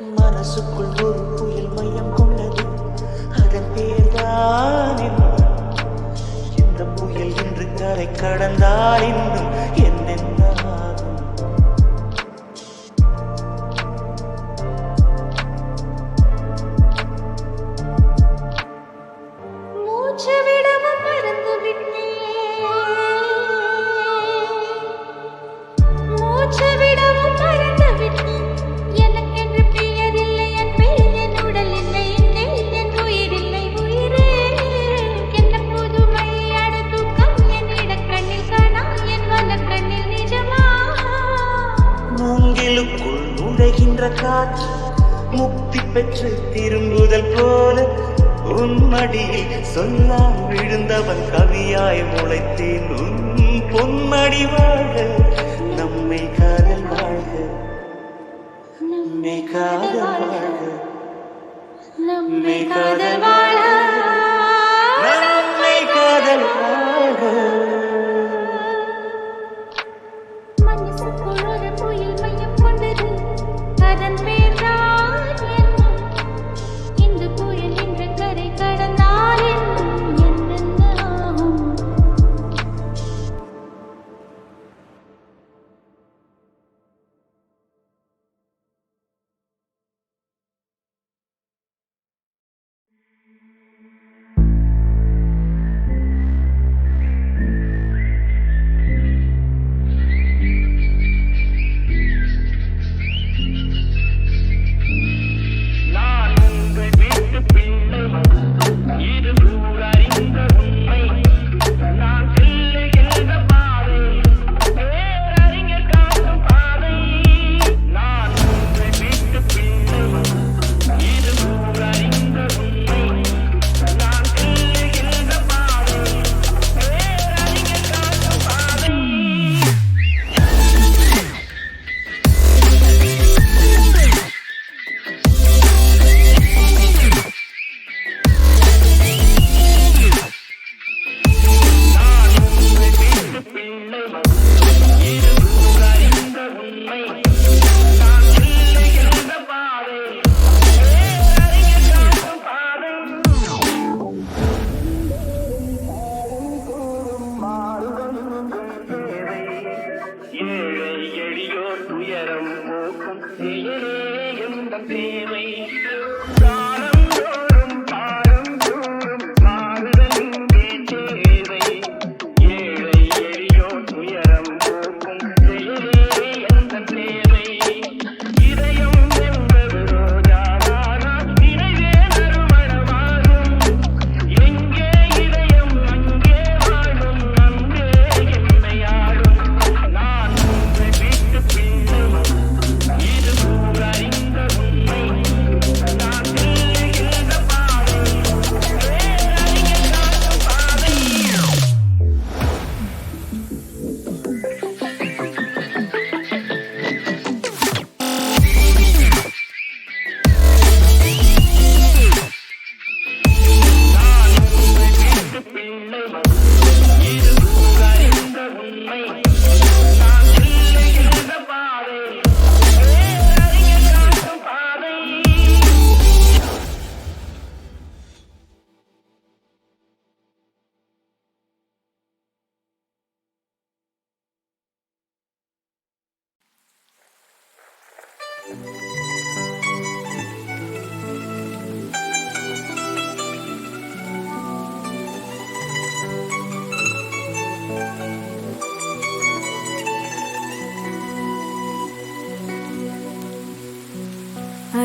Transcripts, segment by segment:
Manasukkul Oru Puyal மையம் கொண்டது. அதன் பேர்தான் இந்த புயல் இன்று கரை கடந்தால் இன்னும் பெற்று திரும்புதல் போல உன் மடியில் சொல்லாம் விழுந்தவன் கவியாய் முளைத்தேன். உன் பொன்மடி வாழ்க நம்மை காதல் வாழ்க. நம்மை காதல் வாழ்க. நம்மை காதல் வாழ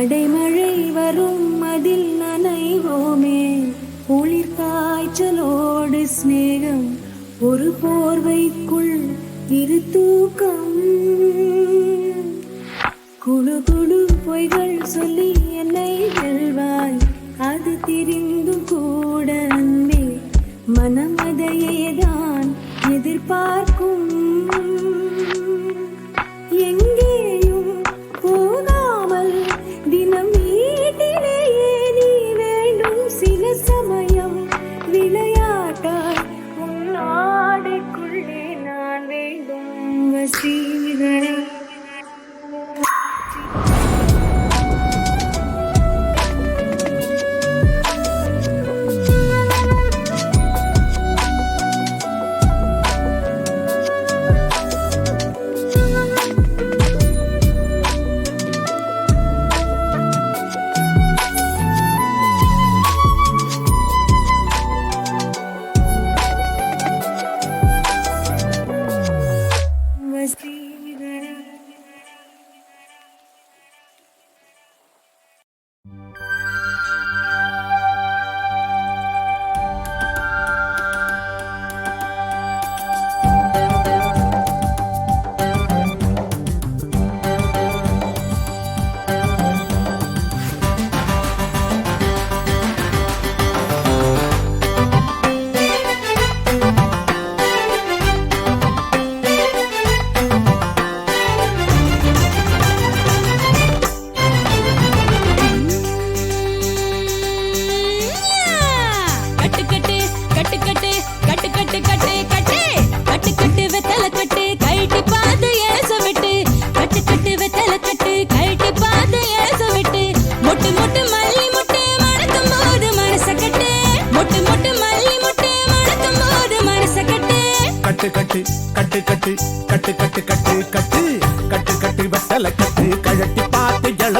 அடைமழை வரும் அதில் நனைவோமே. குளிர் காய்ச்சலோடு ஸ்நேகம் ஒரு போர்வைக்குள் இரு தூக்கம். குழு குழு பொய்கள் சொல்லி என்னை வெல்வாய் அது தெரிந்தும் கூட அன்பே. மனமதையே தான் எதிர்பார்க்க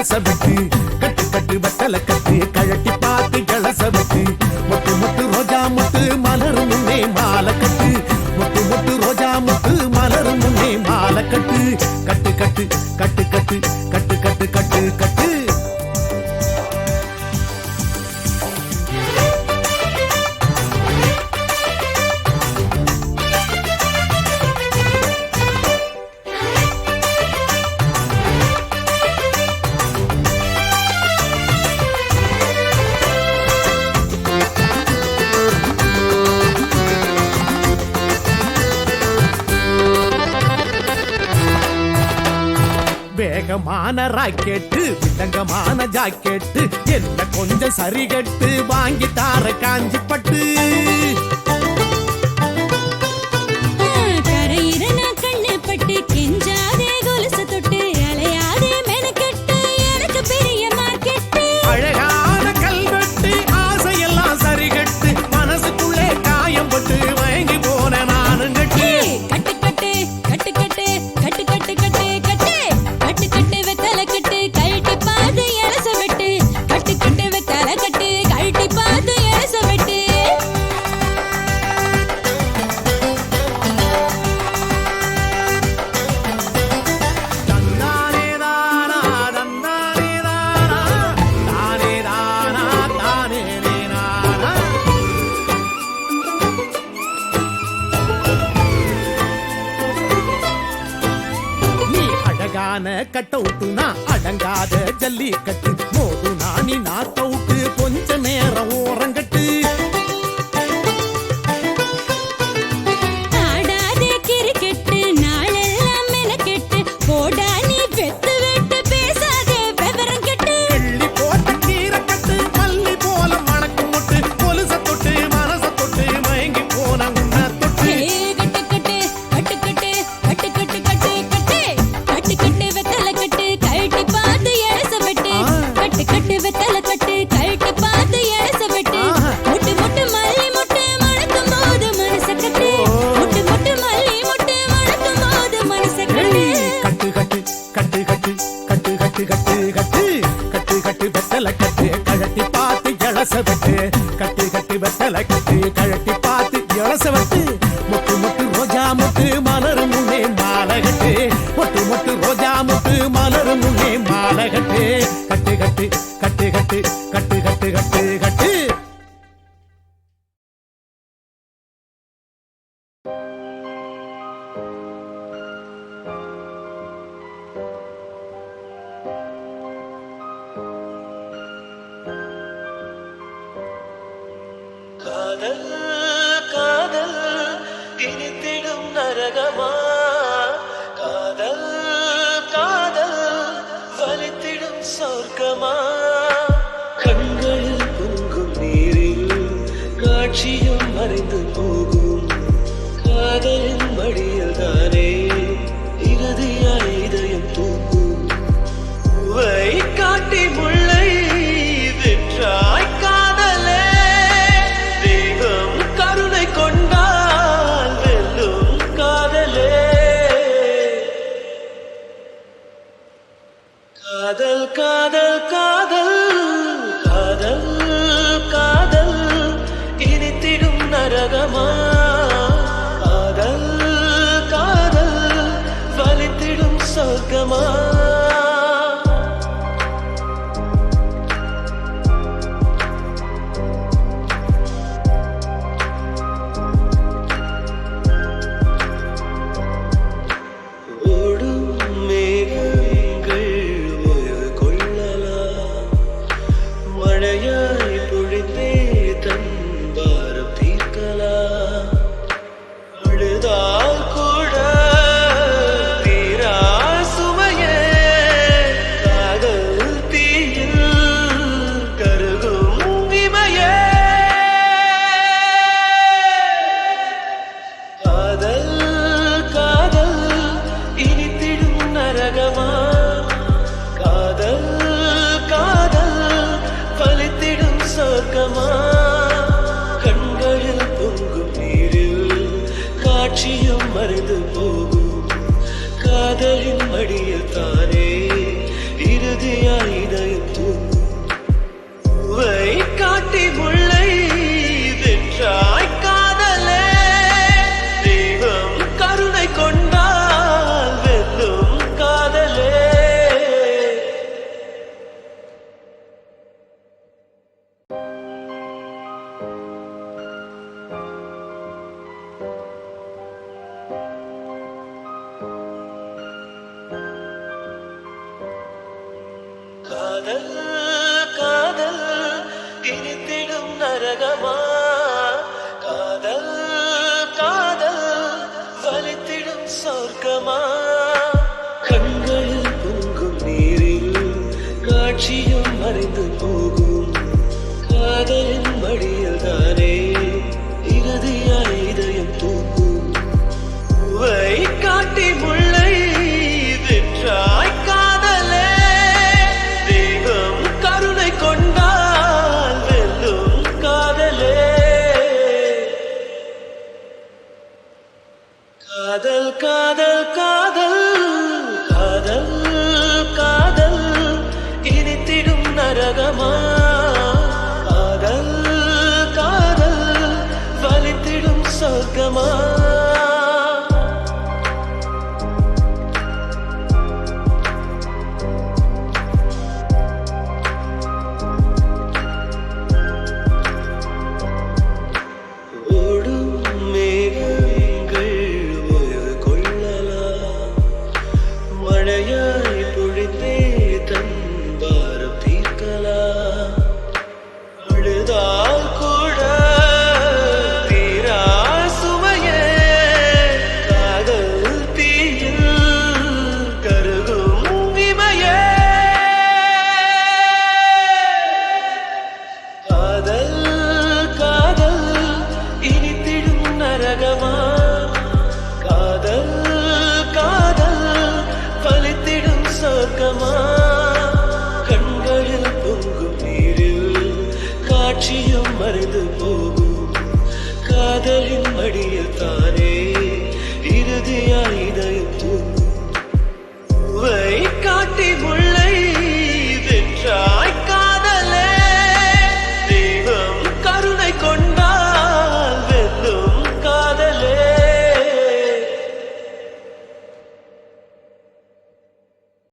கலச விட்டு கட்டு கட்டு வட்டல கட்டு கழட்டி பார்த்து கலச விட்டு மொட்டு மொட்டு ரோஜா மொட்டு மலரும் முன்னே மாலை கட்டு. மொட்டு மொட்டு ரோஜா மொட்டு மலரும் முன்னே மாலை கட்டு. கட்டு கட்டு கட்டு வேகமான ராக்கெட்டு விதங்கமான ஜாக்கெட்டு என்ன கொஞ்சம் சரிகட்டு வாங்கி தார காஞ்சி பட்டு சரியான கட்டவுட்டுனா அடங்காத ஜல்லிக்கட்டு. வெத்தலை கட்டு கழட்டி பார்த்து இளச விட்டு. கட்டி கட்டி வெத்தலை கட்டு கழட்டி பார்த்து இளச விட்டு. மொட்டு மொட்டு ரோஜா மொட்டு மலர் முன்னே மாலை கட்டு. மொட்டு ரோஜா மொட்டு மலர் முன்னே மாலை காதல் காதல் இனித்திடும் நரகமா? சொர்க்கமா லட்சியம் மறைந்து போகும். காதலின் மடியில் தானே കാതൽ കാതൽ തിരുത്തിടും നരകമാ. amar.